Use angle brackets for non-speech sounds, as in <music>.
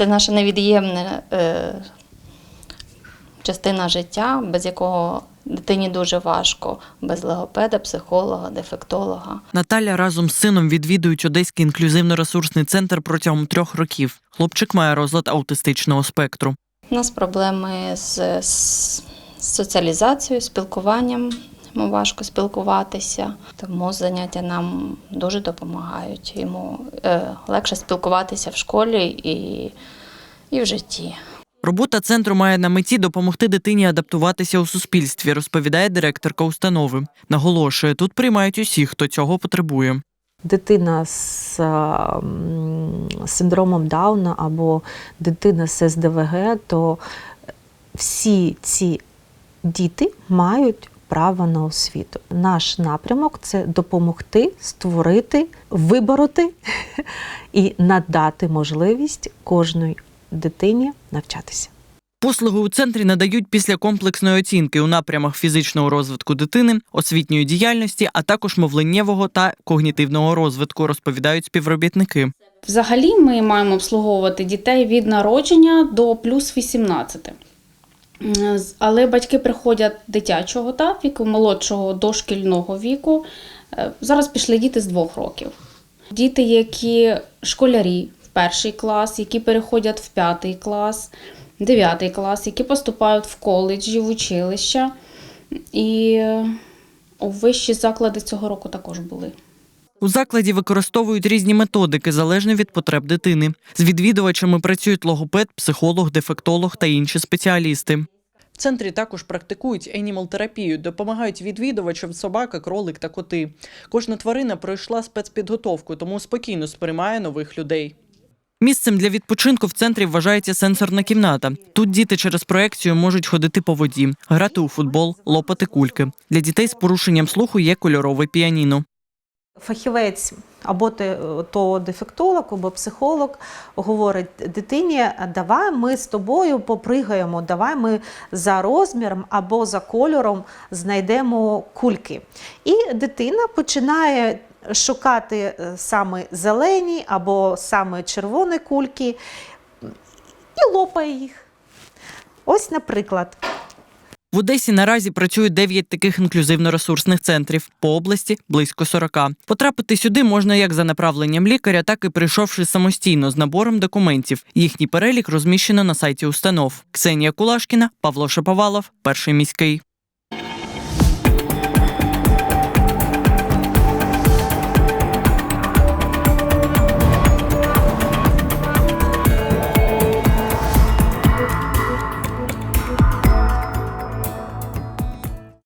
Це наша невід'ємна е, частина життя, без якого дитині дуже важко, без логопеда, психолога, дефектолога. Наталя разом з сином відвідують Одеський інклюзивно-ресурсний центр протягом трьох років. Хлопчик має розлад аутистичного спектру. У нас проблеми з, з соціалізацією, спілкуванням. Йому важко спілкуватися, тому заняття нам дуже допомагають. Йому е, легше спілкуватися в школі і, і в житті. Робота центру має на меті допомогти дитині адаптуватися у суспільстві, розповідає директорка установи. Наголошує, тут приймають усіх, хто цього потребує. дитина з синдромом Дауна або дитина з СДВГ, то всі ці діти мають право на освіту. Наш напрямок це допомогти створити, вибороти <laughs> і надати можливість кожної дитині навчатися. Послуги у центрі надають після комплексної оцінки у напрямах фізичного розвитку дитини, освітньої діяльності, а також мовленнєвого та когнітивного розвитку, розповідають співробітники. Взагалі ми маємо обслуговувати дітей від народження до плюс 18. Але батьки приходять дитячого та віку, молодшого дошкільного віку. Е, Зараз пішли діти з двох років. Діти, які школярі в перший клас, які переходять в п'ятий клас, дев'ятий клас, які поступають в коледжі, в училища. І е, у вищі заклади цього року також були. У закладі використовують різні методики залежно від потреб дитини. З відвідувачами працюють логопед, психолог, дефектолог та інші спеціалісти. В центрі також практикують енімал-терапію, допомагають відвідувачам собака, кролик та коти. Кожна тварина пройшла спецпідготовку, тому спокійно сприймає нових людей. Місцем для відпочинку в центрі вважається сенсорна кімната. Тут діти через проекцію можуть ходити по воді, грати у футбол, лопати кульки. Для дітей з порушенням слуху є кольорове піаніно. Фахівець або те- то дефектолог, або психолог говорить дитині: давай ми з тобою попригаємо, давай ми за розміром або за кольором знайдемо кульки. І дитина починає шукати е, саме зелені або саме червоні кульки і лопає їх. Ось, наприклад. В Одесі наразі працює 9 таких інклюзивно-ресурсних центрів по області близько 40. Потрапити сюди можна як за направленням лікаря, так і прийшовши самостійно з набором документів. Їхній перелік розміщено на сайті установ. Ксенія Кулашкіна, Павло Шаповалов, перший міський.